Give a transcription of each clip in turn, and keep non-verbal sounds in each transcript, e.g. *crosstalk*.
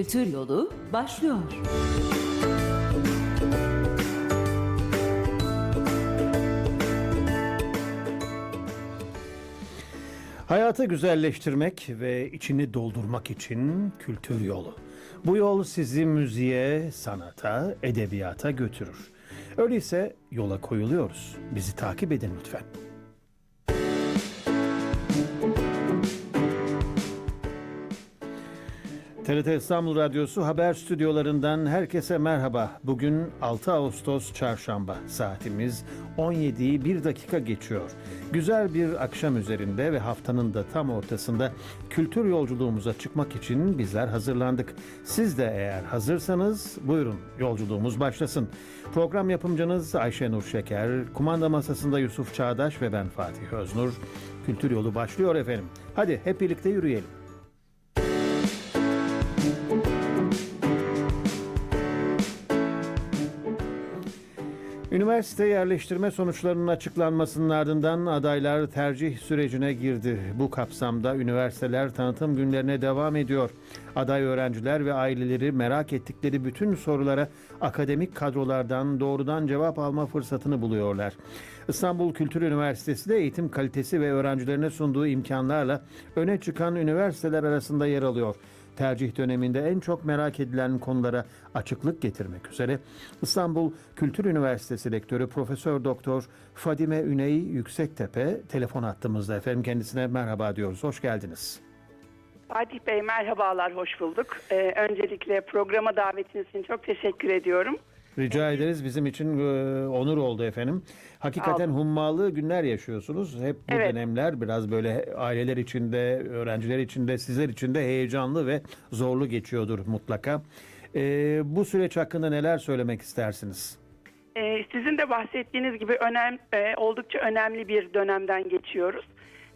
Kültür Yolu başlıyor. Hayatı güzelleştirmek ve içini doldurmak için kültür yolu. Bu yol sizi müziğe, sanata, edebiyata götürür. Öyleyse yola koyuluyoruz. Bizi takip edin lütfen. TRT İstanbul Radyosu haber stüdyolarından herkese merhaba. Bugün 6 Ağustos Çarşamba. Saatimiz 17'yi 1 dakika geçiyor. Güzel bir akşam üzerinde ve haftanın da tam ortasında kültür yolculuğumuza çıkmak için bizler hazırlandık. Siz de eğer hazırsanız buyurun yolculuğumuz başlasın. Program yapımcınız Ayşe Nur Şeker, kumanda masasında Yusuf Çağdaş ve ben Fatih Öznur. Kültür yolu başlıyor efendim. Hadi hep birlikte yürüyelim. Üniversite yerleştirme sonuçlarının açıklanmasının ardından adaylar tercih sürecine girdi. Bu kapsamda üniversiteler tanıtım günlerine devam ediyor. Aday öğrenciler ve aileleri merak ettikleri bütün sorulara akademik kadrolardan doğrudan cevap alma fırsatını buluyorlar. İstanbul Kültür Üniversitesi de eğitim kalitesi ve öğrencilerine sunduğu imkanlarla öne çıkan üniversiteler arasında yer alıyor tercih döneminde en çok merak edilen konulara açıklık getirmek üzere İstanbul Kültür Üniversitesi Rektörü Profesör Doktor Fadime Üney Yüksektepe telefon attığımızda efendim kendisine merhaba diyoruz. Hoş geldiniz. Fatih Bey merhabalar, hoş bulduk. Ee, öncelikle programa davetiniz için çok teşekkür ediyorum. Rica ederiz. Bizim için e, onur oldu efendim. Hakikaten hummalı günler yaşıyorsunuz. Hep bu Evet. dönemler biraz böyle aileler içinde, öğrenciler içinde, sizler için de heyecanlı ve zorlu geçiyordur mutlaka. E, bu süreç hakkında neler söylemek istersiniz? Ee, sizin de bahsettiğiniz gibi önem, e, oldukça önemli bir dönemden geçiyoruz.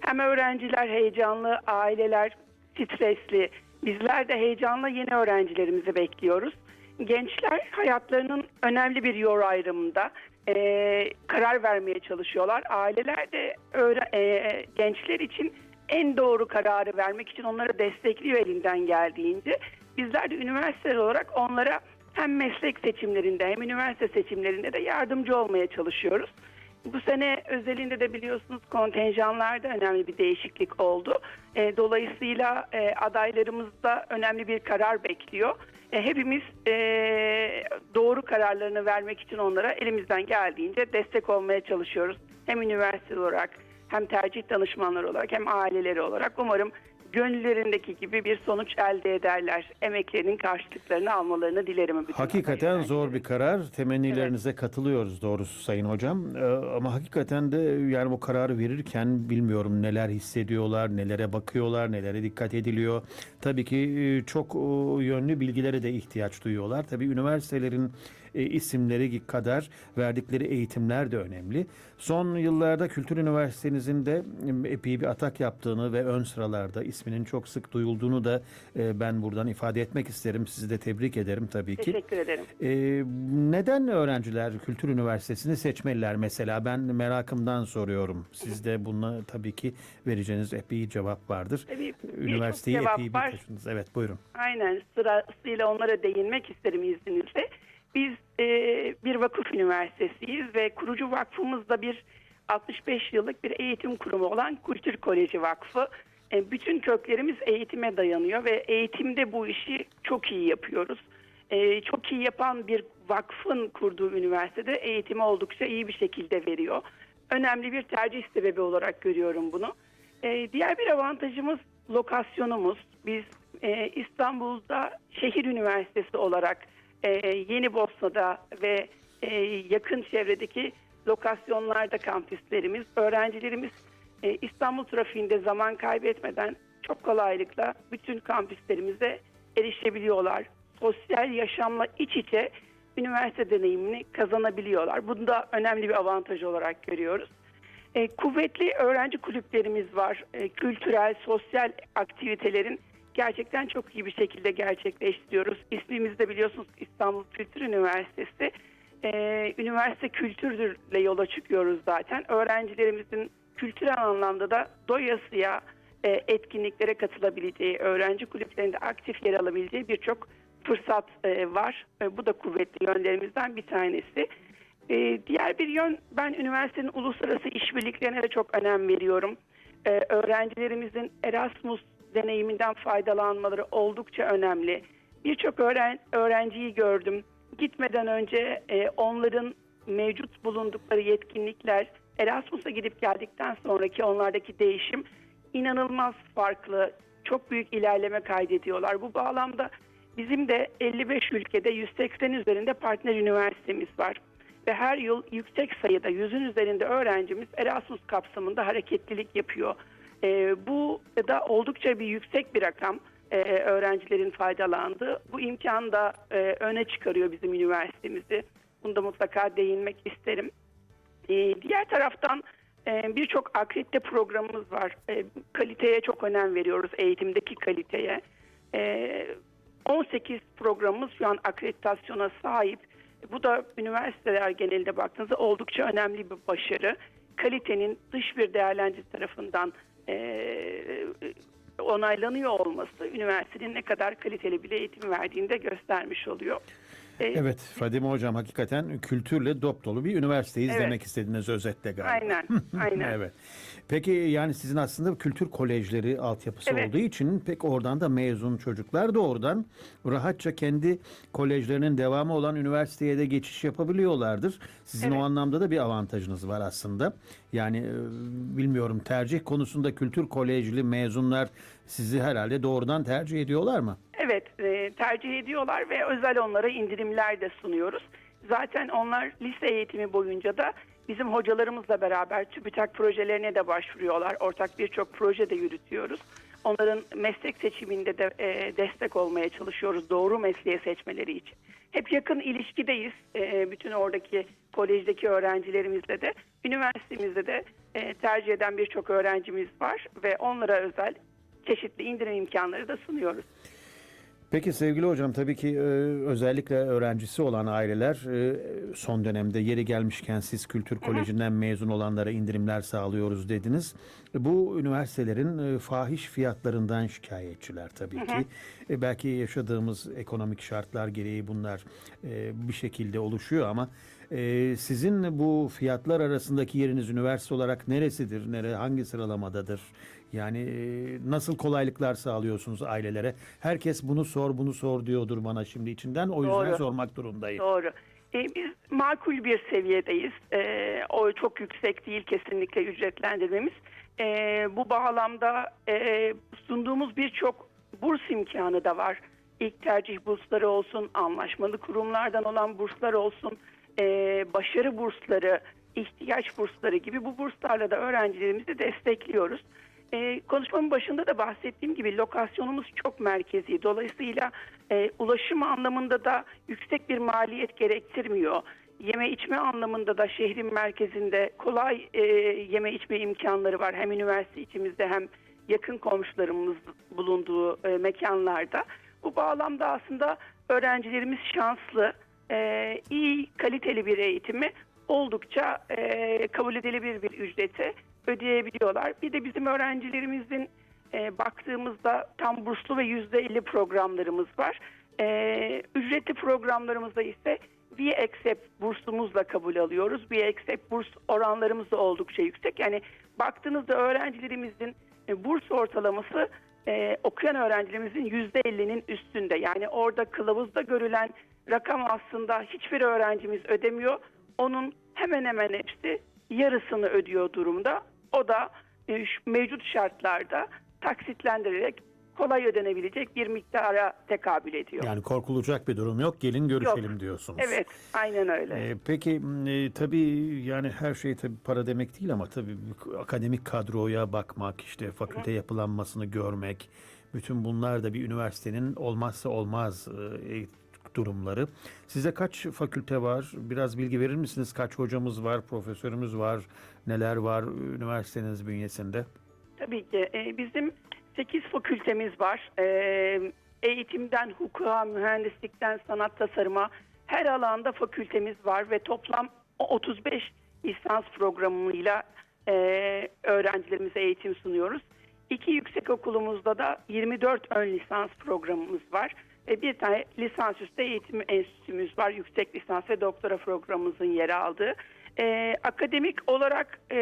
Hem öğrenciler heyecanlı, aileler stresli, bizler de heyecanla yeni öğrencilerimizi bekliyoruz. Gençler hayatlarının önemli bir yol ayrımında e, karar vermeye çalışıyorlar. Aileler de öğre- e, gençler için en doğru kararı vermek için onları destekliyor elinden geldiğince. Bizler de üniversiteler olarak onlara hem meslek seçimlerinde hem üniversite seçimlerinde de yardımcı olmaya çalışıyoruz. Bu sene özelinde de biliyorsunuz kontenjanlarda önemli bir değişiklik oldu. E, dolayısıyla e, adaylarımız da önemli bir karar bekliyor. E, hepimiz e, doğru kararlarını vermek için onlara elimizden geldiğince destek olmaya çalışıyoruz. Hem üniversite olarak hem tercih danışmanları olarak hem aileleri olarak umarım gönüllerindeki gibi bir sonuç elde ederler. Emeklerinin karşılıklarını almalarını dilerim. Hakikaten adaylar. zor bir karar. Temennilerinize katılıyoruz doğrusu Sayın Hocam. Ee, ama hakikaten de yani bu kararı verirken bilmiyorum neler hissediyorlar, nelere bakıyorlar, nelere dikkat ediliyor. Tabii ki e, çok e, yönlü bilgilere de ihtiyaç duyuyorlar. Tabii üniversitelerin e, isimleri kadar verdikleri eğitimler de önemli. Son yıllarda Kültür Üniversitenizin de e, epey bir atak yaptığını ve ön sıralarda isminin çok sık duyulduğunu da e, ben buradan ifade etmek isterim. Sizi de tebrik ederim tabii ki. Teşekkür ederim. Ee, neden öğrenciler Kültür Üniversitesi'ni seçmeliler mesela? Ben merakımdan soruyorum. Sizde buna tabii ki vereceğiniz epey cevap vardır. Tabii, Üniversiteyi cevap epey bir var. taşındınız. Evet buyurun. Aynen sırasıyla onlara değinmek isterim izninizle. Biz e, bir vakıf üniversitesiyiz ve kurucu vakfımız da bir 65 yıllık bir eğitim kurumu olan Kültür Koleji Vakfı. E, bütün köklerimiz eğitime dayanıyor ve eğitimde bu işi çok iyi yapıyoruz. E, çok iyi yapan bir vakfın kurduğu üniversitede eğitimi oldukça iyi bir şekilde veriyor. Önemli bir tercih sebebi olarak görüyorum bunu. E, diğer bir avantajımız lokasyonumuz. Biz e, İstanbul'da şehir üniversitesi olarak e, Yeni Bosna'da ve e, yakın çevredeki lokasyonlarda kampüslerimiz, öğrencilerimiz e, İstanbul trafiğinde zaman kaybetmeden çok kolaylıkla bütün kampüslerimize erişebiliyorlar. Sosyal yaşamla iç içe üniversite deneyimini kazanabiliyorlar. Bunu da önemli bir avantaj olarak görüyoruz. E, kuvvetli öğrenci kulüplerimiz var. E, kültürel, sosyal aktivitelerin gerçekten çok iyi bir şekilde gerçekleştiriyoruz. İsmimiz de biliyorsunuz İstanbul Kültür Üniversitesi. E, üniversite kültürdürle yola çıkıyoruz zaten. Öğrencilerimizin kültürel anlamda da doyasıya e, etkinliklere katılabileceği, öğrenci kulüplerinde aktif yer alabileceği birçok fırsat e, var. E, bu da kuvvetli yönlerimizden bir tanesi. E, diğer bir yön ben üniversitenin uluslararası işbirliklerine de çok önem veriyorum. E, öğrencilerimizin Erasmus deneyiminden faydalanmaları oldukça önemli. Birçok öğren- öğrenciyi gördüm. Gitmeden önce e, onların mevcut bulundukları yetkinlikler Erasmus'a gidip geldikten sonraki onlardaki değişim inanılmaz farklı. Çok büyük ilerleme kaydediyorlar. Bu bağlamda bizim de 55 ülkede 180 üzerinde partner üniversitemiz var. Ve her yıl yüksek sayıda yüzün üzerinde öğrencimiz Erasmus kapsamında hareketlilik yapıyor. Ee, bu da oldukça bir yüksek bir rakam e, öğrencilerin faydalandığı. Bu imkan da e, öne çıkarıyor bizim üniversitemizi. Bunda mutlaka değinmek isterim. Ee, diğer taraftan e, birçok akredite programımız var. E, kaliteye çok önem veriyoruz, eğitimdeki kaliteye. E, 18 programımız şu an akreditasyona sahip. Bu da üniversiteler genelinde baktığınızda oldukça önemli bir başarı. Kalitenin dış bir değerlendirici tarafından e, onaylanıyor olması üniversitenin ne kadar kaliteli bir eğitim verdiğini de göstermiş oluyor. E, Evet Fadime Hocam hakikaten kültürle dop dolu bir üniversiteyiz Evet. demek istediğiniz özetle galiba. Aynen, *laughs* aynen. Evet. Peki yani sizin aslında kültür kolejleri altyapısı Evet. olduğu için pek oradan da mezun çocuklar da oradan rahatça kendi kolejlerinin devamı olan üniversiteye de geçiş yapabiliyorlardır. Sizin o Evet. anlamda da bir avantajınız var aslında. Yani e, bilmiyorum tercih konusunda kültür kolejli mezunlar sizi herhalde doğrudan tercih ediyorlar mı? Evet, e, tercih ediyorlar ve özel onlara indirimler de sunuyoruz. Zaten onlar lise eğitimi boyunca da bizim hocalarımızla beraber TÜBİTAK projelerine de başvuruyorlar. Ortak birçok proje de yürütüyoruz. Onların meslek seçiminde de e, destek olmaya çalışıyoruz doğru mesleği seçmeleri için. Hep yakın ilişkideyiz e, bütün oradaki kolejdeki öğrencilerimizle de. Üniversitemizde de e, tercih eden birçok öğrencimiz var ve onlara özel çeşitli indirim imkanları da sunuyoruz. Peki sevgili hocam tabii ki e, özellikle öğrencisi olan aileler e, son dönemde yeri gelmişken siz kültür kolejinden mezun olanlara indirimler sağlıyoruz dediniz. Bu üniversitelerin e, fahiş fiyatlarından şikayetçiler tabii ki. E, belki yaşadığımız ekonomik şartlar gereği bunlar e, bir şekilde oluşuyor ama e, sizin bu fiyatlar arasındaki yeriniz üniversite olarak neresidir? Nere hangi sıralamadadır? Yani e, nasıl kolaylıklar sağlıyorsunuz ailelere? Herkes bunu sor bunu sor diyordur bana şimdi içinden. O yüzden Doğru. sormak durumdayım. Doğru. E, biz makul bir seviyedeyiz. E, o çok yüksek değil kesinlikle ücretlendirmemiz. E, bu bağlamda e, sunduğumuz birçok burs imkanı da var. İlk tercih bursları olsun, anlaşmalı kurumlardan olan burslar olsun, e, başarı bursları, ihtiyaç bursları gibi bu burslarla da öğrencilerimizi destekliyoruz. E, konuşmamın başında da bahsettiğim gibi lokasyonumuz çok merkezi. Dolayısıyla e, ulaşım anlamında da yüksek bir maliyet gerektirmiyor. Yeme içme anlamında da şehrin merkezinde kolay e, yeme içme imkanları var. Hem üniversite içimizde hem yakın komşularımız bulunduğu e, mekanlarda. Bu bağlamda aslında öğrencilerimiz şanslı, e, iyi, kaliteli bir eğitimi oldukça e, kabul edilebilir bir ücrete ödeyebiliyorlar. Bir de bizim öğrencilerimizin e, baktığımızda tam burslu ve yüzde elli programlarımız var. E, ücretli programlarımızda ise V-Accept bursumuzla kabul alıyoruz. V-Accept burs oranlarımız da oldukça yüksek. Yani baktığınızda öğrencilerimizin e, burs ortalaması e, okuyan öğrencilerimizin yüzde ellinin üstünde. Yani orada kılavuzda görülen rakam aslında hiçbir öğrencimiz ödemiyor. Onun hemen hemen hepsi yarısını ödüyor durumda. O da e, mevcut şartlarda taksitlendirilerek kolay ödenebilecek bir miktara tekabül ediyor. Yani korkulacak bir durum yok. Gelin görüşelim diyorsunuz. Evet, aynen öyle. Ee, peki e, tabii yani her şey tabii para demek değil ama tabii akademik kadroya bakmak, işte fakülte yapılanmasını görmek, bütün bunlar da bir üniversitenin olmazsa olmaz e, durumları. Size kaç fakülte var? Biraz bilgi verir misiniz? Kaç hocamız var, profesörümüz var, neler var üniversiteniz bünyesinde? Tabii ki. E, bizim 8 fakültemiz var. E, eğitimden hukuka, mühendislikten sanat tasarıma her alanda fakültemiz var ve toplam 35 lisans programıyla e, öğrencilerimize eğitim sunuyoruz. İki yüksek okulumuzda da 24 ön lisans programımız var. Ve bir tane lisansüstü eğitim enstitümüz var. Yüksek lisans ve doktora programımızın yer aldığı. Ee, akademik olarak e,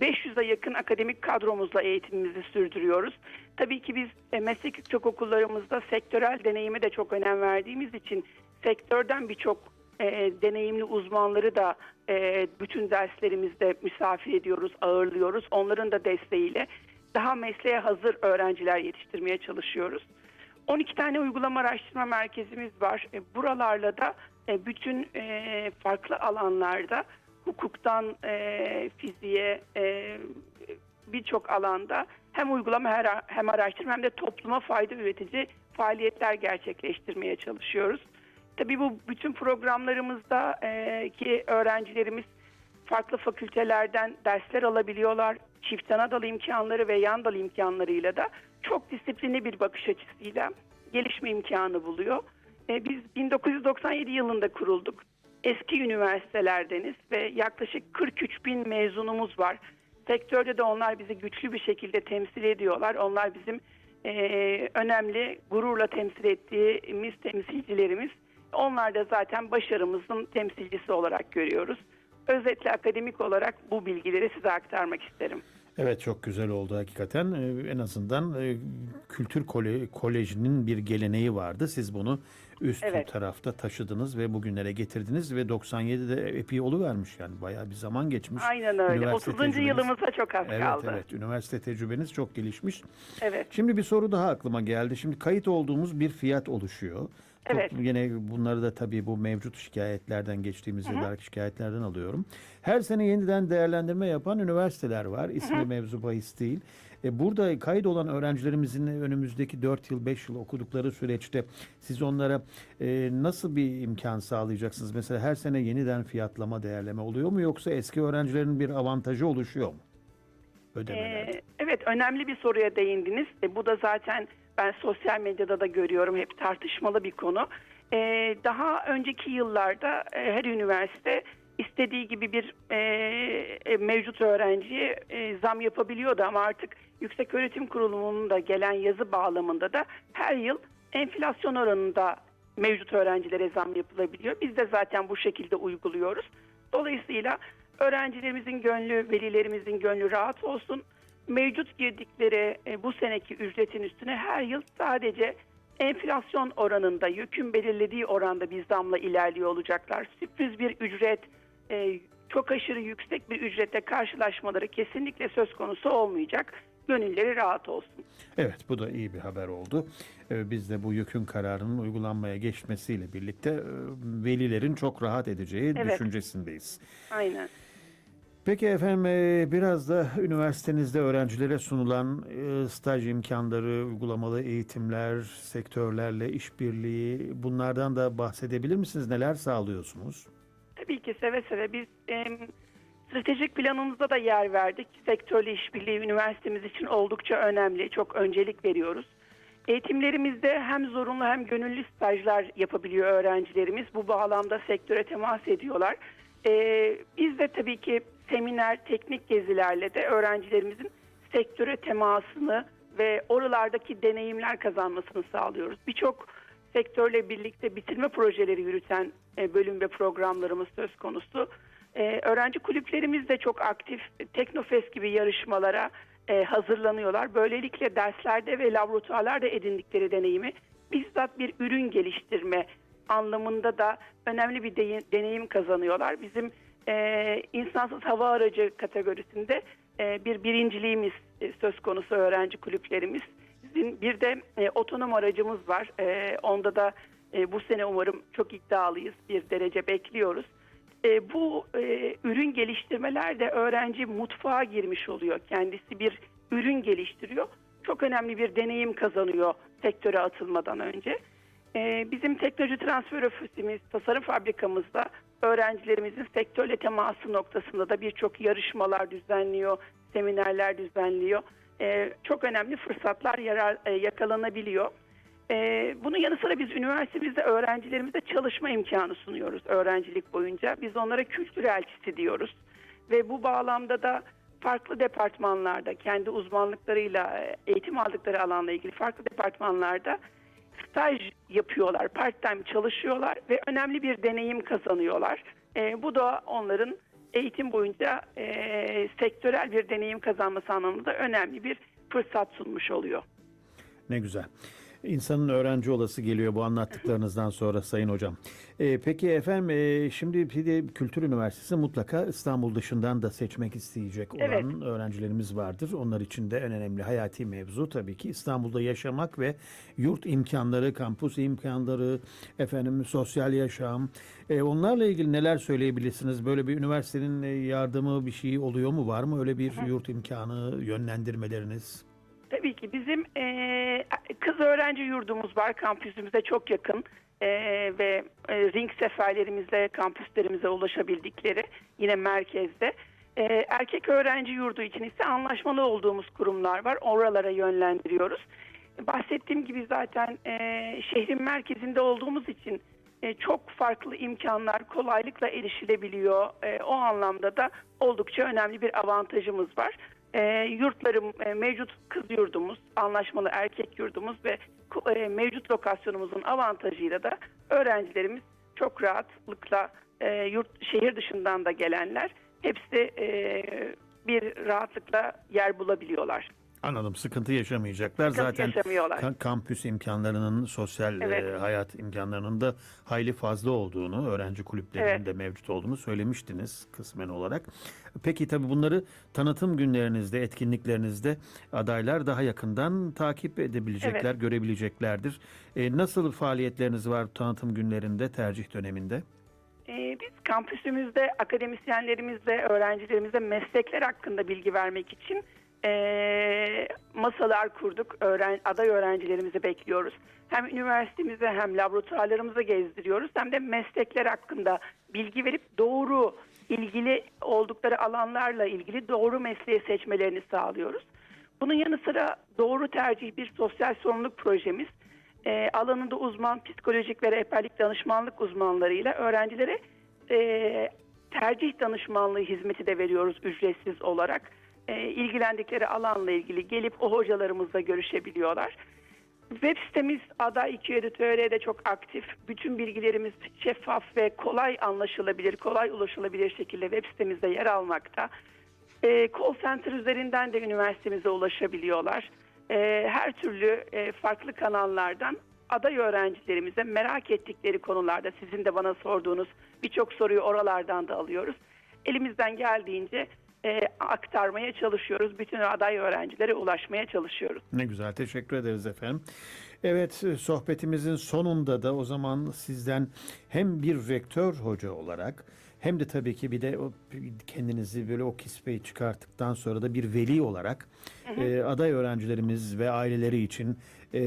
500'e yakın akademik kadromuzla eğitimimizi sürdürüyoruz. Tabii ki biz e, meslek yüksek okullarımızda sektörel deneyime de çok önem verdiğimiz için sektörden birçok e, deneyimli uzmanları da e, bütün derslerimizde misafir ediyoruz, ağırlıyoruz. Onların da desteğiyle daha mesleğe hazır öğrenciler yetiştirmeye çalışıyoruz. 12 tane uygulama araştırma merkezimiz var. E, buralarla da e, bütün e, farklı alanlarda hukuktan e, fiziğe e, birçok alanda hem uygulama hem araştırma hem de topluma fayda üretici faaliyetler gerçekleştirmeye çalışıyoruz. Tabii bu bütün programlarımızda e, ki öğrencilerimiz farklı fakültelerden dersler alabiliyorlar. Çift ana dal imkanları ve yan dal imkanlarıyla da çok disiplinli bir bakış açısıyla gelişme imkanı buluyor. E, biz 1997 yılında kurulduk. Eski üniversitelerdeniz ve yaklaşık 43 bin mezunumuz var. Sektörde de onlar bizi güçlü bir şekilde temsil ediyorlar. Onlar bizim e, önemli, gururla temsil ettiğimiz temsilcilerimiz. Onlar da zaten başarımızın temsilcisi olarak görüyoruz. Özetle akademik olarak bu bilgileri size aktarmak isterim. Evet çok güzel oldu hakikaten. Ee, En azından e, Kültür Kole- Koleji'nin bir geleneği vardı. Siz bunu üst Evet. tarafta taşıdınız ve bugünlere getirdiniz ve 97'de epey oluvermiş yani bayağı bir zaman geçmiş. Aynen öyle. Üniversite 30. tecrübeniz- yılımıza çok az Evet kaldı. evet üniversite tecrübeniz çok gelişmiş. Evet. Şimdi bir soru daha aklıma geldi. Şimdi kayıt olduğumuz bir fiyat oluşuyor. Çok- Evet. Yine bunları da tabii bu mevcut şikayetlerden geçtiğimiz yıllardaki şikayetlerden alıyorum. Her sene yeniden değerlendirme yapan üniversiteler var. İsmi mevzu bahis değil. E, burada kayıt olan öğrencilerimizin önümüzdeki 4 yıl 5 yıl okudukları süreçte siz onlara e, nasıl bir imkan sağlayacaksınız? Mesela her sene yeniden fiyatlama değerleme oluyor mu yoksa eski öğrencilerin bir avantajı oluşuyor mu? Ödemelerde. Ee, evet önemli bir soruya değindiniz. E, bu da zaten ben sosyal medyada da görüyorum hep tartışmalı bir konu. Ee, daha önceki yıllarda e, her üniversite istediği gibi bir e, e, mevcut öğrenciye e, zam yapabiliyordu ama artık Yüksek Öğretim Kurulu'nun da gelen yazı bağlamında da her yıl enflasyon oranında mevcut öğrencilere zam yapılabiliyor. Biz de zaten bu şekilde uyguluyoruz. Dolayısıyla öğrencilerimizin gönlü, velilerimizin gönlü rahat olsun. Mevcut girdikleri e, bu seneki ücretin üstüne her yıl sadece enflasyon oranında, YÖK'ün belirlediği oranda bir zamla ilerliyor olacaklar. Sürpriz bir ücret, e, çok aşırı yüksek bir ücrette karşılaşmaları kesinlikle söz konusu olmayacak. Gönülleri rahat olsun. Evet bu da iyi bir haber oldu. Ee, Biz de bu yükün kararının uygulanmaya geçmesiyle birlikte e, velilerin çok rahat edeceği Evet. düşüncesindeyiz. Aynen. Peki efendim e, biraz da üniversitenizde öğrencilere sunulan e, staj imkanları, uygulamalı eğitimler, sektörlerle işbirliği bunlardan da bahsedebilir misiniz? Neler sağlıyorsunuz? Tabii ki seve seve biz em, stratejik planımızda da yer verdik. Sektörle işbirliği üniversitemiz için oldukça önemli. Çok öncelik veriyoruz. Eğitimlerimizde hem zorunlu hem gönüllü stajlar yapabiliyor öğrencilerimiz. Bu bağlamda sektöre temas ediyorlar. Ee, biz de tabii ki seminer, teknik gezilerle de öğrencilerimizin sektöre temasını ve oralardaki deneyimler kazanmasını sağlıyoruz. Birçok sektörle birlikte bitirme projeleri yürüten e, bölüm ve programlarımız söz konusu. E, öğrenci kulüplerimiz de çok aktif. Teknofest gibi yarışmalara e, hazırlanıyorlar. Böylelikle derslerde ve laboratuvarlarda edindikleri deneyimi bizzat bir ürün geliştirme anlamında da önemli bir de- deneyim kazanıyorlar. Bizim e, insansız hava aracı kategorisinde e, bir birinciliğimiz e, söz konusu öğrenci kulüplerimiz. Bizim bir de e, otonom aracımız var. E, onda da e, bu sene umarım çok iddialıyız. Bir derece bekliyoruz. E, bu e, ürün geliştirmeler de öğrenci mutfağa girmiş oluyor. Kendisi bir ürün geliştiriyor. Çok önemli bir deneyim kazanıyor sektöre atılmadan önce. E, bizim teknoloji transfer ofisimiz, tasarım fabrikamızda öğrencilerimizin sektörle teması noktasında da birçok yarışmalar düzenliyor, seminerler düzenliyor. E, çok önemli fırsatlar yarar, e, yakalanabiliyor. E, bunun yanı sıra biz üniversitemizde öğrencilerimize çalışma imkanı sunuyoruz öğrencilik boyunca. Biz onlara kültür elçisi diyoruz. Ve bu bağlamda da farklı departmanlarda kendi uzmanlıklarıyla e, eğitim aldıkları alanla ilgili farklı departmanlarda staj yapıyorlar, part-time çalışıyorlar ve önemli bir deneyim kazanıyorlar. E, bu da onların eğitim boyunca e, sektörel bir deneyim kazanması anlamında önemli bir fırsat sunmuş oluyor. Ne güzel. İnsanın öğrenci olası geliyor bu anlattıklarınızdan sonra Sayın Hocam. Ee, peki efendim e, şimdi bir de Kültür Üniversitesi mutlaka İstanbul dışından da seçmek isteyecek olan Evet. öğrencilerimiz vardır. Onlar için de en önemli hayati mevzu tabii ki İstanbul'da yaşamak ve yurt imkanları, kampüs imkanları, efendim sosyal yaşam. E, onlarla ilgili neler söyleyebilirsiniz? Böyle bir üniversitenin e, yardımı bir şey oluyor mu? Var mı öyle bir yurt imkanı, yönlendirmeleriniz? Tabii ki bizim e, kız öğrenci yurdumuz var kampüsümüze çok yakın E, ve e, ring seferlerimizde kampüslerimize ulaşabildikleri yine merkezde. E, erkek öğrenci yurdu için ise anlaşmalı olduğumuz kurumlar var. Oralara yönlendiriyoruz. Bahsettiğim gibi zaten e, şehrin merkezinde olduğumuz için e, çok farklı imkanlar kolaylıkla erişilebiliyor. E, o anlamda da oldukça önemli bir avantajımız var. E, yurtlarım e, mevcut kız yurdumuz, anlaşmalı erkek yurdumuz ve e, mevcut lokasyonumuzun avantajıyla da öğrencilerimiz çok rahatlıkla e, yurt şehir dışından da gelenler hepsi e, bir rahatlıkla yer bulabiliyorlar. Anladım. Sıkıntı yaşamayacaklar. Sıkıntı Zaten yaşamıyorlar. ka- kampüs imkanlarının, sosyal Evet. e, hayat imkanlarının da hayli fazla olduğunu, öğrenci kulüplerinin Evet. de mevcut olduğunu söylemiştiniz kısmen olarak. Peki tabii bunları tanıtım günlerinizde, etkinliklerinizde adaylar daha yakından takip edebilecekler, görebileceklerdir. E, nasıl faaliyetleriniz var tanıtım günlerinde, tercih döneminde? Ee, biz kampüsümüzde akademisyenlerimizle, öğrencilerimize meslekler hakkında bilgi vermek için ee, masalar kurduk. Öğren, aday öğrencilerimizi bekliyoruz. Hem üniversitemize hem laboratuvarlarımıza gezdiriyoruz hem de meslekler hakkında bilgi verip doğru ilgili oldukları alanlarla ilgili doğru mesleği seçmelerini sağlıyoruz. Bunun yanı sıra doğru tercih bir sosyal sorumluluk projemiz. E, alanında uzman psikolojik ve rehberlik danışmanlık uzmanlarıyla öğrencilere e, tercih danışmanlığı hizmeti de veriyoruz ücretsiz olarak. E, ilgilendikleri alanla ilgili gelip o hocalarımızla görüşebiliyorlar. Web sitemiz Ada 2.7.tr'de çok aktif. Bütün bilgilerimiz şeffaf ve kolay anlaşılabilir, kolay ulaşılabilir şekilde web sitemizde yer almakta. E, call center üzerinden de üniversitemize ulaşabiliyorlar. E, her türlü e, farklı kanallardan aday öğrencilerimize merak ettikleri konularda sizin de bana sorduğunuz birçok soruyu oralardan da alıyoruz. Elimizden geldiğince e, aktarmaya çalışıyoruz. Bütün aday öğrencilere ulaşmaya çalışıyoruz. Ne güzel, teşekkür ederiz efendim. Evet, e, sohbetimizin sonunda da o zaman sizden hem bir rektör hoca olarak hem de tabii ki bir de kendinizi böyle o kisveyi çıkarttıktan sonra da bir veli olarak e, aday öğrencilerimiz ve aileleri için e,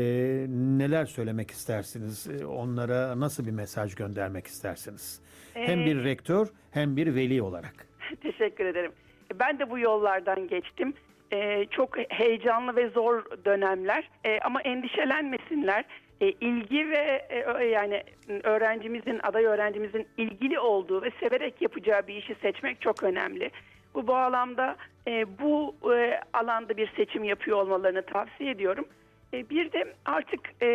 neler söylemek istersiniz? E, onlara nasıl bir mesaj göndermek istersiniz? Hem bir rektör hem bir veli olarak. *laughs* Teşekkür ederim. Ben de bu yollardan geçtim. Ee, çok heyecanlı ve zor dönemler Ee, ama endişelenmesinler. Ee, ilgi ve e, yani öğrencimizin, aday öğrencimizin ilgili olduğu ve severek yapacağı bir işi seçmek çok önemli. Bu bağlamda e, bu e, alanda bir seçim yapıyor olmalarını tavsiye ediyorum. E, Bir de artık e,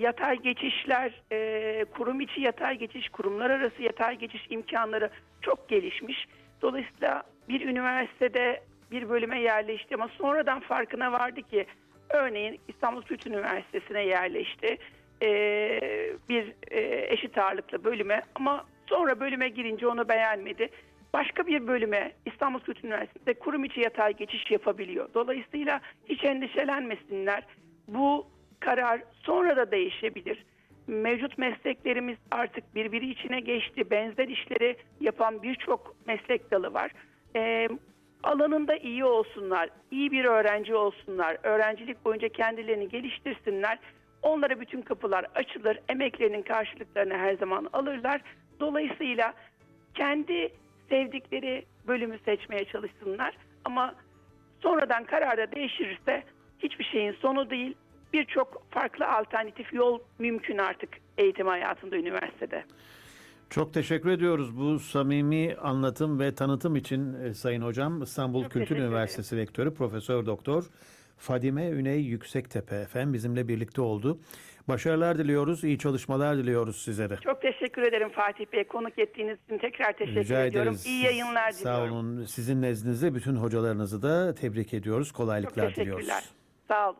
yatay geçişler, e, kurum içi yatay geçiş, kurumlar arası yatay geçiş imkanları çok gelişmiş. Dolayısıyla bir üniversitede bir bölüme yerleşti ama sonradan farkına vardı ki örneğin İstanbul Kültür Üniversitesi'ne yerleşti. E, bir e, eşit ağırlıklı bölüme ama sonra bölüme girince onu beğenmedi. Başka bir bölüme İstanbul Kültür Üniversitesi'nde kurum içi yatay geçiş yapabiliyor. Dolayısıyla hiç endişelenmesinler. Bu karar sonra da değişebilir. Mevcut mesleklerimiz artık birbiri içine geçti. Benzer işleri yapan birçok meslek dalı var. Ee, alanında iyi olsunlar, iyi bir öğrenci olsunlar, öğrencilik boyunca kendilerini geliştirsinler. Onlara bütün kapılar açılır, emeklerinin karşılıklarını her zaman alırlar. Dolayısıyla kendi sevdikleri bölümü seçmeye çalışsınlar. Ama sonradan kararda değişirse hiçbir şeyin sonu değil. Birçok farklı alternatif yol mümkün artık eğitim hayatında üniversitede. Çok teşekkür ediyoruz bu samimi anlatım ve tanıtım için e, Sayın Hocam. İstanbul Çok Kültür Üniversitesi Rektörü Profesör Doktor Fadime Üney Yüksektepe efendim bizimle birlikte oldu. Başarılar diliyoruz, iyi çalışmalar diliyoruz sizlere. Çok teşekkür ederim Fatih Bey. Konuk ettiğiniz için tekrar teşekkür Rica ediyorum. ederiz. İyi yayınlar Sağ diliyorum. olun. Sizin nezdinizde bütün hocalarınızı da tebrik ediyoruz. Çok Kolaylıklar teşekkürler. diliyoruz. Sağ olun.